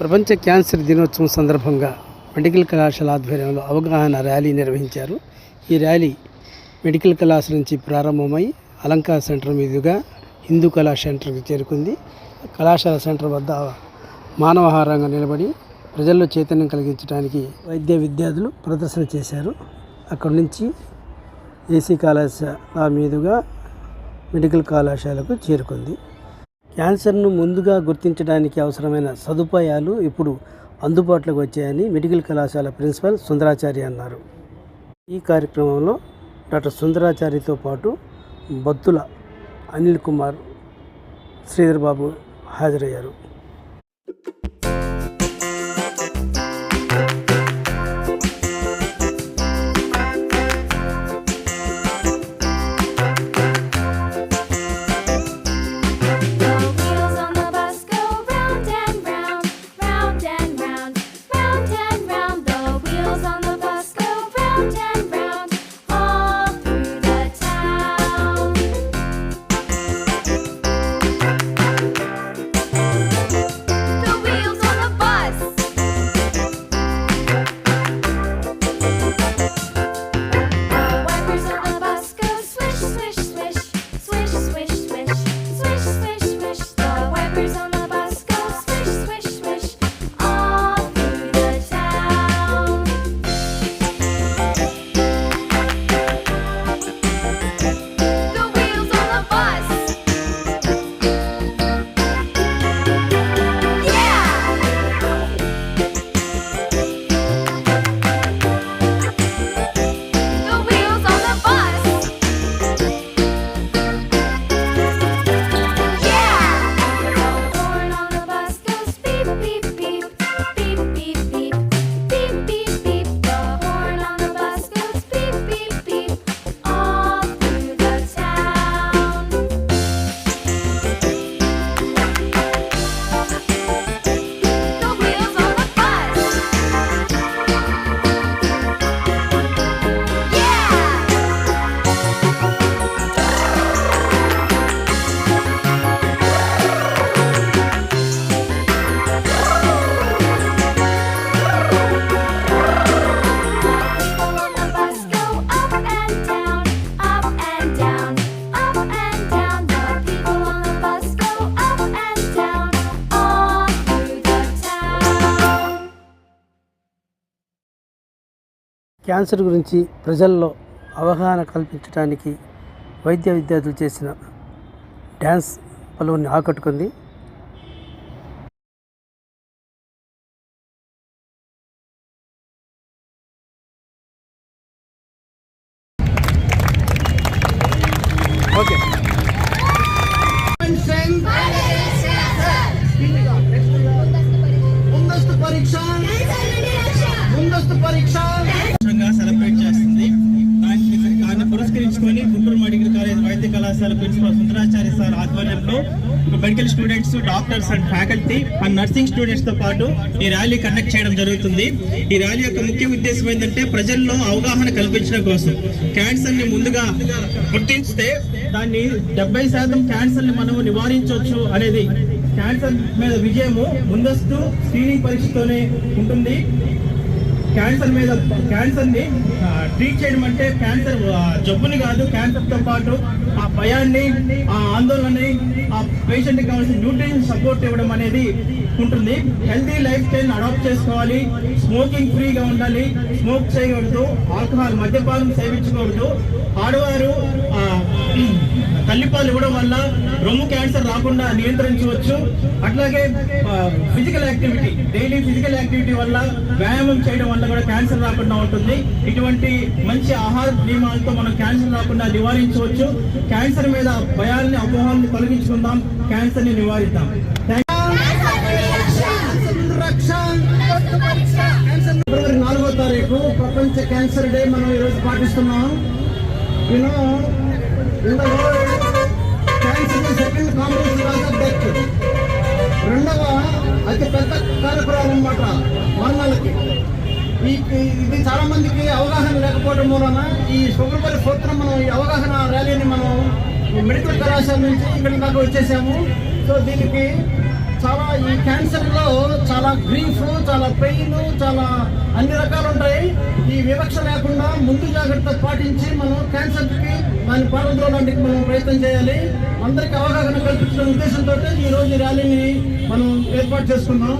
ప్రపంచ క్యాన్సర్ దినోత్సవం సందర్భంగా మెడికల్ కళాశాల ఆధ్వర్యంలో అవగాహన ర్యాలీ నిర్వహించారు. ఈ ర్యాలీ మెడికల్ కళాశాల నుంచి ప్రారంభమై అలంకార సెంటర్ మీదుగా హిందూ కళా సెంటర్కి చేరుకుంది. కళాశాల సెంటర్ వద్ద మానవహారంగా నిలబడి ప్రజల్లో చైతన్యం కలిగించడానికి వైద్య విద్యార్థులు ప్రదర్శన చేశారు. అక్కడి నుంచి ఏసీ కళాశాల మీదుగా మెడికల్ కళాశాలకు చేరుకుంది. క్యాన్సర్ను ముందుగా గుర్తించడానికి అవసరమైన సదుపాయాలు ఇప్పుడు అందుబాటులోకి వచ్చాయని మెడికల్ కళాశాల ప్రిన్సిపల్ సుందరాచారి అన్నారు. ఈ కార్యక్రమంలో డాక్టర్ సుందరాచారితో పాటు బత్తుల అనిల్ కుమార్ శ్రీధర్ బాబు హాజరయ్యారు. క్యాన్సర్ గురించి ప్రజల్లో అవగాహన కల్పించడానికి వైద్య విద్యార్థులు చేసిన డ్యాన్స్ పలువురిని ఆకట్టుకుంది. ఓకే. ముందస్తు పరీక్ష. ముందస్తు పరీక్ష సంఘంగా సెలబ్రేట్ చేస్తుంది దాన్ని దాన్ని పురస్కరించుకొని గుంటూరు మెడికల్ కాలేజ్ వైద్య కళాశాల ప్రిన్సిపల్ సుందరాచారి సార్ ఆధ్వర్యంలో medical students doctors and faculty and nursing స్టూడెంట్స్తో పాటు ఈ ర్యాలీ కండక్ట్ చేయడం జరుగుతుంది. ఈ ర్యాలీ యొక్క ముఖ్య ఉద్దేశం ఏంటంటే ప్రజల్లో అవగాహన కల్పించడం కోసం. క్యాన్సర్ని ముందుగా గుర్తించితే దాన్ని డెబ్బై శాతం క్యాన్సర్ని మనము నివారించవచ్చు అనేది. క్యాన్సర్ మీద విజయము ముందస్తు స్క్రీనింగ్ పరీక్షతోనే ఉంటుంది. క్యాన్సర్ మీద క్యాన్సర్ని ట్రీట్ చేయడం అంటే క్యాన్సర్ జబ్బుని కాదు క్యాన్సర్తో పాటు ఆ భయాన్ని ఆ ఆందోళనని ఆ పేషెంట్కి కావాల్సిన న్యూట్రిషన్ సపోర్ట్ ఇవ్వడం అనేది ఉంటుంది. హెల్తీ లైఫ్ స్టైల్ అడాప్ట్ చేసుకోవాలి. స్మోకింగ్ ఫ్రీగా ఉండాలి. స్మోక్ చేయకూడదు. ఆల్కహాల్ మద్యపానం సేవించకూడదు. ఆడవారు తల్లిపాలు ఇవ్వడం వల్ల రొమ్ము క్యాన్సర్ రాకుండా నియంత్రించవచ్చు. అట్లాగే physical activity daily physical activity వల్ల వ్యాయామం చేయడం వల్ల కూడా క్యాన్సర్ రాకుండా ఉంటుంది. ఇటువంటి మంచి ఆహార నియమాలతో మనం క్యాన్సర్ రాకుండా నివారించవచ్చు. క్యాన్సర్ మీద భయాల్ని అపోహాలను తొలగించుకుందాం. క్యాన్సర్ని నివారిద్దాం రక్ష ఫిబ్రవరి నాలుగో తారీఖు ప్రపంచ క్యాన్సర్ డే మనం ఈరోజు పాటిస్తున్నాం. You know in the world second competition కాదు డెత్ రెండవ అతి పెద్ద కార్యక్రమం అనమాట మరణాలకి ఈ ఇది చాలా మందికి అవగాహన లేకపోవడం మూలన ఈ ఫిబ్రవరి సూత్రం మనం ఈ అవగాహన ర్యాలీని మనం ఈ మెడికల్ కళాశాల నుంచి ఇక్కడి దాకా వచ్చేసాము సో దీనికి చాలా ఈ క్యాన్సర్లో చాలా గ్రీఫ్ చాలా పెయిన్ చాలా అన్ని రకాలు ఉంటాయి. ఈ వివక్ష లేకుండా ముందు జాగ్రత్త పాటించి మనం క్యాన్సర్కి దాన్ని పాల్గొనడానికి మనం ప్రయత్నం చేయాలి. అందరికి అవగాహన కల్పించిన ఉద్దేశంతో ఈ రోజు ఈ ర్యాలీని మనం ఏర్పాటు చేసుకున్నాం.